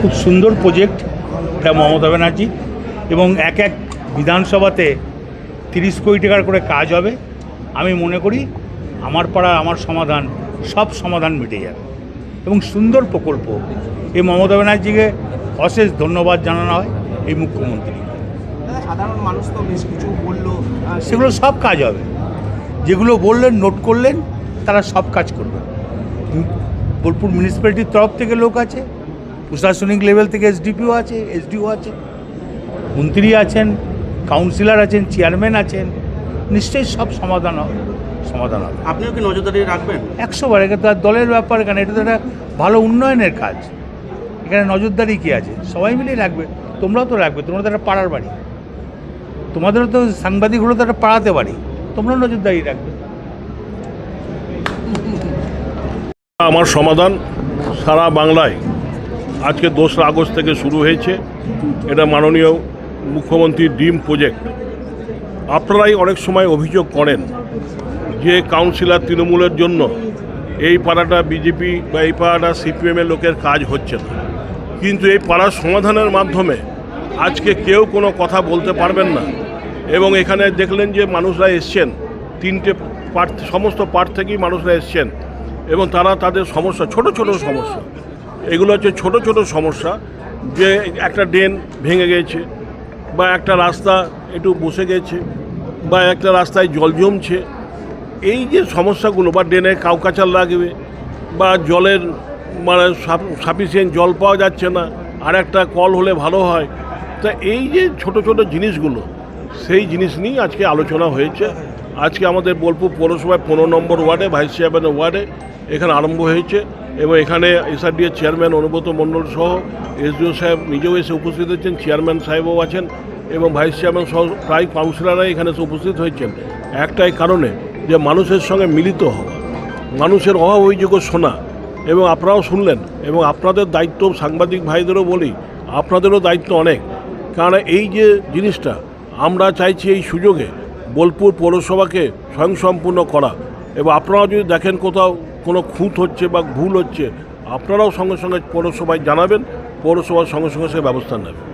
খুব সুন্দর প্রজেক্ট এটা মমতা ব্যানার্জি। এবং এক এক বিধানসভাতে তিরিশ কোটি টাকার করে কাজ হবে। আমি মনে করি আমার পাড়া আমার সমাধান সব সমাধান মিটে যাবে। এবং সুন্দর প্রকল্প। এই মমতা ব্যানার্জিকে অশেষ ধন্যবাদ জানানো হয় এই মুখ্যমন্ত্রী সাধারণ মানুষ তো বেশ কিছু বলল সেগুলো সব কাজ হবে। যেগুলো বললেন নোট করলেন তারা সব কাজ করবে। বোলপুর মিউনিসিপ্যালিটির তরফ থেকে লোক আছে। প্রশাসনিক লেভেল থেকে এসডিপিও আছে এসডিও আছে মন্ত্রী আছেন কাউন্সিলর আছেন চেয়ারম্যান আছেন নিশ্চয়ই সব সমাধান হবে সমাধান হবে। আপনিও কি নজরদারি রাখবেন? একশো বার এটা তো আর দলের ব্যাপার কেন? এটা তো একটা ভালো উন্নয়নের কাজ। এখানে নজরদারি কী আছে? সবাই মিলেই রাখবে তোমরাও তো রাখবে তোমরা তো একটা পাড়ার বাড়ি। তোমাদেরও তো সাংবাদিক হলো তো একটা পাড়াতে বাড়ি তোমরাও নজরদারি রাখবে। আমার সমাধান সারা বাংলায়। আজকে দোসরা আগস্ট থেকে শুরু হয়েছে। এটা মাননীয় মুখ্যমন্ত্রী ড্রিম প্রজেক্ট। আপনারাই অনেক সময় অভিযোগ করেন যে কাউন্সিলর তৃণমূলের জন্য এই পাড়াটা বিজেপি বা এই পাড়াটা সিপিএমের লোকের কাজ হচ্ছে না। কিন্তু এই পাড়ার সমাধানের মাধ্যমে আজকে কেউ কোনো কথা বলতে পারবেন না। এবং এখানে দেখলেন যে মানুষরা এসছেন, তিনটে পার্ট সমস্ত পার্ট থেকেই মানুষরা এসছেন। এবং তারা তাদের সমস্যা, ছোট ছোট সমস্যা। এগুলো হচ্ছে ছোট ছোট সমস্যা যে একটা ড্রেন ভেঙে গেছে বা একটা রাস্তা একটু বসে গেছে বা একটা রাস্তায় জল জমছে। এই যে সমস্যাগুলো বা ড্রেনে কাউকাচাল লাগবে বা জলের মানে সাফিসিয়েন্ট জল পাওয়া যাচ্ছে না, আর একটা কল হলে ভালো হয়। তা এই যে ছোট ছোট জিনিসগুলো, সেই জিনিস নিয়েই আজকে আলোচনা হয়েছে। আজকে আমাদের বোলপুর পৌরসভায় পনেরো নম্বর ওয়ার্ডে ভাইস চেয়ারম্যানের ওয়ার্ডে এখানে আরম্ভ হয়েছে। এবং এখানে এসআরডিএর চেয়ারম্যান অনুব্রত মণ্ডল সহ এসডিও সাহেব নিজেও এসে উপস্থিত হয়েছেন, চেয়ারম্যান সাহেবও আছেন এবং ভাইস চেয়ারম্যান সহ প্রায় কাউন্সিলররাই এখানে এসে উপস্থিত হয়েছেন। একটাই কারণে যে মানুষের সঙ্গে মিলিত হওয়া, মানুষের অভাব অভিযোগ শোনা এবং আপনারাও শুনলেন এবং আপনাদের দায়িত্ব সাংবাদিক ভাইদেরও বলি, আপনাদেরও দায়িত্ব অনেক। কারণ এই যে জিনিসটা, আমরা চাইছি এই সুযোগে বোলপুর পৌরসভাকে স্বয়ংসম্পূর্ণ করা। এবং আপনারাও যদি দেখেন কোথাও কোনো খুঁত হচ্ছে বা ভুল হচ্ছে, আপনারাও সঙ্গে সঙ্গে পৌরসভায় জানাবেন, পৌরসভার সঙ্গে সঙ্গে সে ব্যবস্থা নেবে।